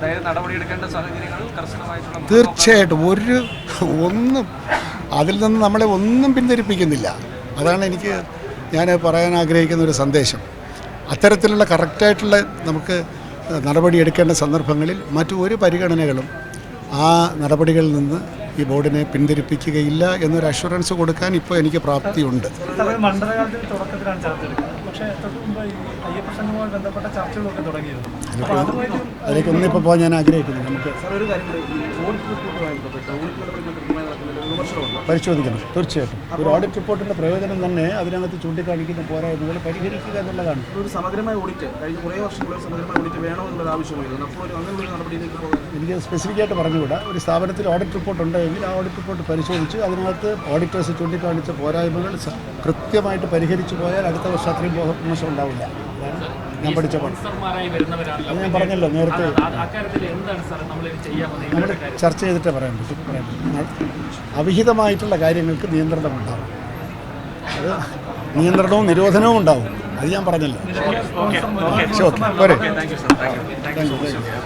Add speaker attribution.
Speaker 1: അതായത് നടപടിയെടുക്കേണ്ട സാഹചര്യങ്ങളിൽ കർശനമായിട്ടുള്ള
Speaker 2: തീർച്ചയായിട്ടും ഒരു ഒന്നും അതിൽ നിന്ന് നമ്മളെ ഒന്നും പിന്തിരിപ്പിക്കുന്നില്ല. അതാണ് എനിക്ക് ഞാൻ പറയാൻ ആഗ്രഹിക്കുന്ന ഒരു സന്ദേശം. അത്തരത്തിലുള്ള കറക്റ്റായിട്ടുള്ള നമുക്ക് നടപടി എടുക്കേണ്ട സന്ദർഭങ്ങളിൽ മറ്റു ഒരു പരിഗണനകളും ആ നടപടികളിൽ നിന്ന് ഈ ബോർഡിനെ പിന്തിരിപ്പിക്കുകയില്ല എന്നൊരു അഷുറൻസ് കൊടുക്കാൻ ഇപ്പോൾ എനിക്ക് പ്രാപ്തിയുണ്ട്.
Speaker 3: പക്ഷേ ബന്ധപ്പെട്ട ചർച്ചകളൊക്കെ തുടങ്ങിയിരുന്നു.
Speaker 2: അതിലേക്ക് ഒന്നിപ്പോ പോകാൻ ഞാൻ ആഗ്രഹിക്കുന്നു. നമുക്ക് പരിശോധിക്കണം. തീർച്ചയായിട്ടും. ഒരു ഓഡിറ്റ് റിപ്പോർട്ടിന്റെ പ്രയോജനം തന്നെ അതിനകത്ത് ചൂണ്ടിക്കാണിക്കുന്ന പോരായ്മകൾ പരിഹരിക്കുക എന്നുള്ളതാണ്.
Speaker 4: ഒരു സമഗ്രമായ ഓഡിറ്റ് കഴിഞ്ഞ കുറേ വർഷങ്ങളിൽ ഒരു സമഗ്രമായ ഓഡിറ്റ് വേണമെന്നുള്ളത് ആവശ്യമായിരുന്നു. അപ്പോൾ ഒരു അങ്ങനെയുള്ള ഒരു നടപടിയിലേക്ക് പോകാൻ
Speaker 2: എനിക്ക് സ്പെസിഫിക്കായിട്ട് പറഞ്ഞുകൂടാ. ഒരു സ്ഥാപനത്തിൽ ഓഡിറ്റ് റിപ്പോർട്ട് ഉണ്ടെങ്കിൽ ആ ഓഡിറ്റ് റിപ്പോർട്ട് പരിശോധിച്ച് അതിനകത്ത് ഓഡിറ്റേഴ്സ് ചൂണ്ടിക്കാണിച്ച പോരായ്മകൾ കൃത്യമായിട്ട് പരിഹരിച്ചു പോയാൽ അടുത്ത വർഷം അത്രയും മോശം ഉണ്ടാവില്ല. ഞാൻ പഠിച്ച ഞാൻ പറഞ്ഞല്ലോ നേരത്തെ.
Speaker 5: നമ്മൾ
Speaker 2: ചർച്ച ചെയ്തിട്ടേ പറയാൻ പറ്റും. പറയാൻ പറ്റും. അവിഹിതമായിട്ടുള്ള കാര്യങ്ങൾക്ക് നിയന്ത്രണം ഉണ്ടാവും. അത് നിയന്ത്രണവും നിരോധനവും ഉണ്ടാവും. അത് ഞാൻ പറഞ്ഞല്ലോ.
Speaker 1: ഓക്കെ ഓക്കെ
Speaker 2: പോരെ. You thank you.